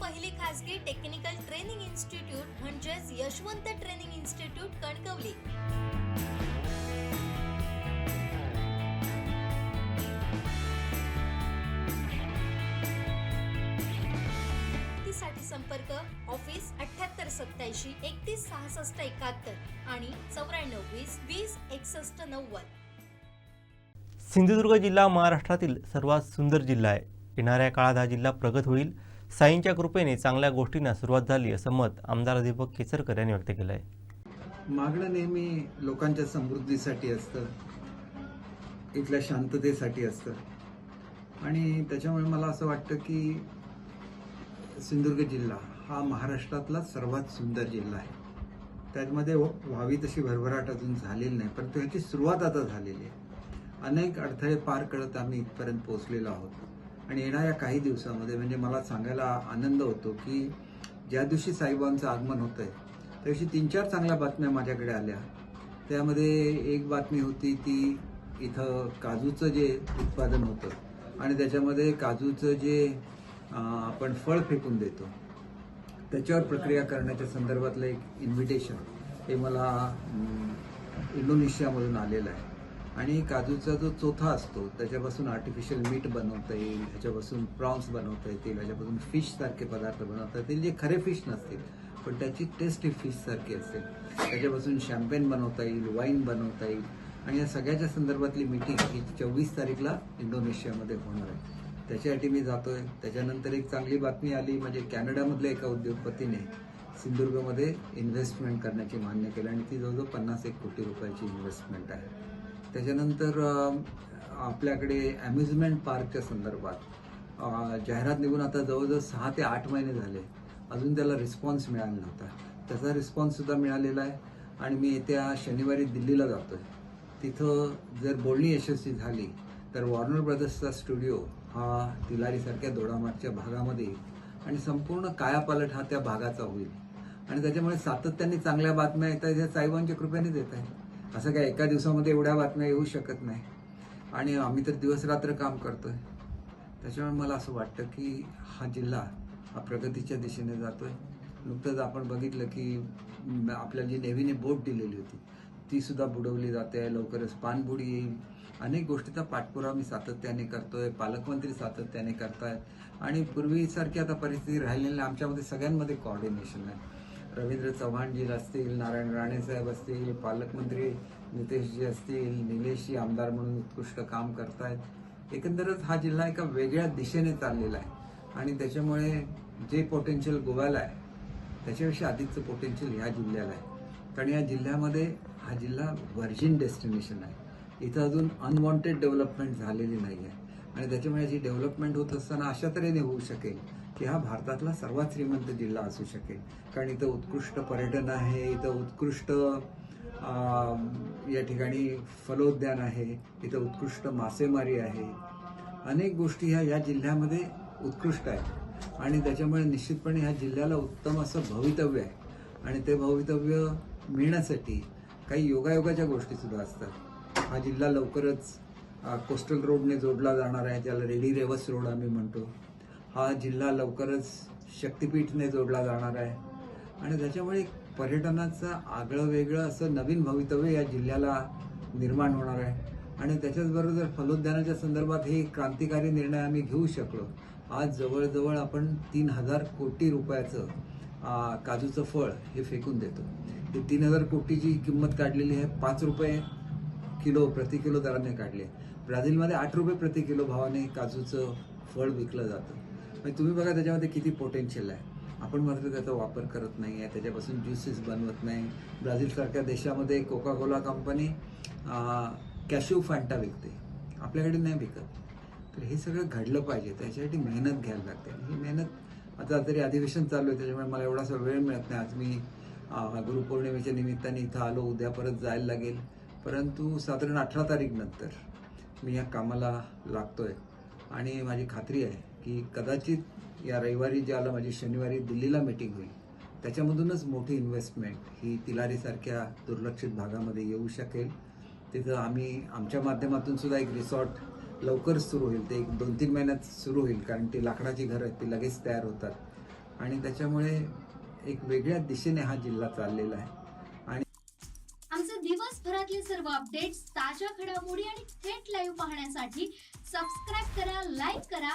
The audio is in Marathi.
पहिली खासगी टेक्निकल ट्रेनिंग इन्स्टिट्यूट म्हणजेच यशवंत ट्रेनिंग इन्स्टिट्यूट कणकवली. साठी संपर्क ऑफिस अठ्याहत्तर सत्याऐंशी एकतीस सहासष्ट एकाहत्तर आणि चौऱ्याण्णव वीस वीस एकसष्ट नव्वद. सिंधुदुर्ग जिल्हा महाराष्ट्रातील सर्वात सुंदर जिल्हा आहे. येणाऱ्या काळात हा जिल्हा प्रगत होईल. साईंच्या कृपेने चांगल्या गोष्टींना सुरुवात झाली असं मत आमदार दीपक केसरकर यांनी व्यक्त केलं आहे मागणं नेहमी लोकांच्या समृद्धीसाठी असतं इथल्या शांततेसाठी असतं. आणि त्याच्यामुळे मला असं वाटतं की सिंधुदुर्ग जिल्हा हा महाराष्ट्रातला सर्वात सुंदर जिल्हा आहे. त्यामध्ये हो, व्हावी तशी भरभराट अजून झालेली नाही परंतु ह्याची सुरुवात आता झालेली आहे. अनेक अडथळे पार करत आम्ही इथपर्यंत पोहोचलेलो आहोत. आणि येणाऱ्या काही दिवसामध्ये म्हणजे मला सांगायला आनंद होतो की ज्या दिवशी साईबाबांचं आगमन होतं आहे त्या दिवशी तीन चार चांगल्या बातम्या माझ्याकडे आल्या. त्यामध्ये एक बातमी होती ती इथं काजूचं जे उत्पादन होतं आणि त्याच्यामध्ये काजूचं जे आपण फळ फेकून देतो त्याच्यावर प्रक्रिया करण्याच्या संदर्भातलं एक इन्व्हिटेशन हे मला इंडोनेशियामधून आलेलं आहे. आणि काजूचा जो चोथा असतो त्याच्यापासून आर्टिफिशियल मीठ बनवता येईल ह्याच्यापासून प्रॉन्स बनवता येतील ह्याच्यापासून फिश सारखे पदार्थ बनवता येतील जे खरे फिश नसतील पण त्याची टेस्ट ही फिश सारखी असेल त्याच्यापासून शॅम्पेन बनवता येईल वाईन बनवता येईल. आणि या सगळ्याच्या संदर्भातली मीटिंग ही चोवीस तारीखला इंडोनेशियामध्ये होणार आहे. त्याच्यासाठी मी जातोय. त्याच्यानंतर एक चांगली बातमी आली म्हणजे कॅनडामधल्या एका उद्योगपतीने सिंधुदुर्गमध्ये इन्व्हेस्टमेंट करण्याची मान्य केलं आणि ती जवळजवळ पन्नास एक कोटी रुपयाची इन्व्हेस्टमेंट आहे. त्याच्यानंतर आपल्याकडे ॲम्युजमेंट पार्कच्या संदर्भात जाहिरात निघून आता जवळजवळ सहा ते आठ महिने झाले. अजून त्याला रिस्पॉन्स मिळाला नव्हता. त्याचा रिस्पॉन्ससुद्धा मिळालेला आहे आणि मी येत्या शनिवारी दिल्लीला जातो आहे तिथं जर बोलणी यशस्वी झाली तर वॉर्नर ब्रदर्सचा स्टुडिओ हा तिलारीसारख्या दोडामाटच्या भागामध्ये येईल आणि संपूर्ण कायापालट हा त्या भागाचा होईल. आणि त्याच्यामुळे सातत्याने चांगल्या बातम्या येत आहेत ह्या साईबांच्या कृपेनेच येत आहेत असं काय एका दिवसामध्ये एवढ्या बातम्या येऊ शकत नाही. आणि आम्ही तर दिवस रात्र काम करतोय. त्याच्यामुळे मला असं वाटतं की हा जिल्हा हा प्रगतीच्या दिशेने जातोय. नुकतंच आपण बघितलं की आपल्याला जी नेव्हीने बोट दिलेली होती ती सुद्धा बुडवली जाते. लवकरच पाणबुडी येईल. अनेक गोष्टीचा पाठपुरावा मी सातत्याने करतोय. पालकमंत्री सातत्याने करतायत. आणि पूर्वीसारखी आता परिस्थिती राहिलेली नाही. आमच्यामध्ये सगळ्यांमध्ये कॉर्डिनेशन आहे. रवींद्र चव्हाणजी असतील नारायण राणे साहेब असतील पालकमंत्री नितेशजी असतील निलेशजी आमदार म्हणून उत्कृष्ट काम करतायत. एकंदरच हा जिल्हा एका वेगळ्या दिशेने चाललेला आहे. आणि त्याच्यामुळे जे पोटेन्शियल गोव्याला आहे त्याच्यापेक्षा अधिकचं पोटेन्शियल ह्या जिल्ह्याला आहे. कारण या जिल्ह्यामध्ये हा जिल्हा व्हर्जिन डेस्टिनेशन आहे. इथं अजून अनवॉन्टेड डेव्हलपमेंट झालेली नाही आहे आणि त्याच्यामुळे जी डेव्हलपमेंट होत असताना अशा तऱ्हेने होऊ शकेल. की हा भारतातला सर्वात श्रीमंत जिल्हा असू शकेल. कारण इथं उत्कृष्ट पर्यटन आहे इथं उत्कृष्ट या ठिकाणी फलोद्यान आहे इथं उत्कृष्ट मासेमारी आहे. अनेक गोष्टी ह्या या जिल्ह्यामध्ये उत्कृष्ट आहेत. आणि त्याच्यामुळे निश्चितपणे ह्या जिल्ह्याला उत्तम असं भवितव्य आहे. आणि ते भवितव्य मिळण्यासाठी काही योगायोगाच्या गोष्टीसुद्धा असतात. हा जिल्हा लवकरच कोस्टल रोडने जोडला जाणार आहे ज्याला रेडी रेवस रोड आम्ही म्हणतो. हा जिल्हा लवकरच शक्तिपीठने जोडला जाणार आहे. आणि त्याच्यामुळे पर्यटनाचं आगळं वेगळं असं नवीन भवितव्य या जिल्ह्याला निर्माण होणार आहे. आणि त्याच्याचबरोबर फलोद्यानाच्या संदर्भात हे क्रांतिकारी निर्णय आम्ही घेऊ शकलो. आज जवळजवळ आपण तीन हजार कोटी रुपयाचं काजूचं फळ हे फेकून देतो. ते तीन हजार कोटीची किंमत काढलेली आहे. पाच रुपये किलो प्रति किलो दराने काढले. ब्राझीलमध्ये आठ रुपये प्रति किलो भावाने काजूचं फळ विकलं जातं. म्हणजे तुम्ही बघा त्याच्यामध्ये किती पोटेन्शियल आहे. आपण मात्र त्याचा वापर करत नाही आहे त्याच्यापासून ज्युसेस बनवत नाही. ब्राझीलसारख्या देशामध्ये Coca Cola company cashew Fanta विकते. आपल्याकडे नाही विकत. तर हे सगळं घडलं पाहिजे. त्याच्यासाठी मेहनत घ्यायला लागते. आणि ही मेहनत आता तरी अधिवेशन चालू आहे. त्याच्यामुळे मला एवढासा वेळ मिळत नाही. आज मी गुरुपौर्णिमेच्या निमित्ताने इथं आलो. उद्या परत जायला लागेल. परंतु साधारण अठरा तारीख नंतर मी या कामाला लागतोय. आणि माझी खात्री आहे की कदाचित या रविवारी ज्याला माझी म्हणजे शनिवारी दिल्लीला मीटिंग होईल. त्याच्यामधूनच मोठी इन्व्हेस्टमेंट ही तिलारीसारख्या दुर्लक्षित भागामध्ये येऊ शकेल. तिथं आम्ही आमच्या माध्यमातून सुद्धा एक रिसॉर्ट लवकरच सुरू होईल. ते एक दोन तीन महिन्यात सुरू होईल कारण ती लाकडाची घरं आहेत ती लगेच तयार होतात. आणि त्याच्यामुळे एक वेगळ्या दिशेने हा जिल्हा चाललेला आहे. आमचे दिवसभरातले सर्व अपडेट्स ताज्या घडामोडी आणि थेट लाईव्ह पाहण्यासाठी सबस्क्राईब करा लाईक करा